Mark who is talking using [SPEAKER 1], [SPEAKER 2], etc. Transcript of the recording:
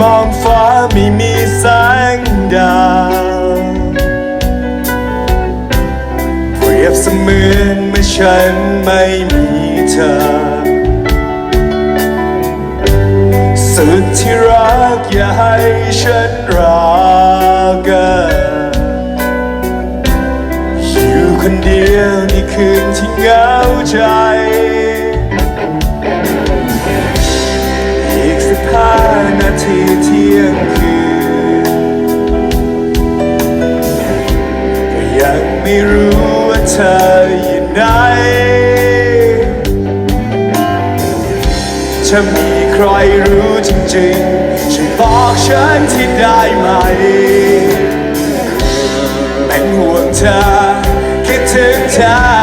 [SPEAKER 1] มองฟ้าไม่มีแสงดาวเปรียบเสมือนเมื่อฉันไม่มีเธอ สุดที่รักอย่าให้ฉันรักกันอยู่คนเดียวในคืนที่เหงาใจ ไม่รู้ว่าเธออยู่ไหนถ้ามีใครรู้จริงๆช่วยบอกฉันที่ได้ไหม เป็นห่วงเธอคิดถึงเธอ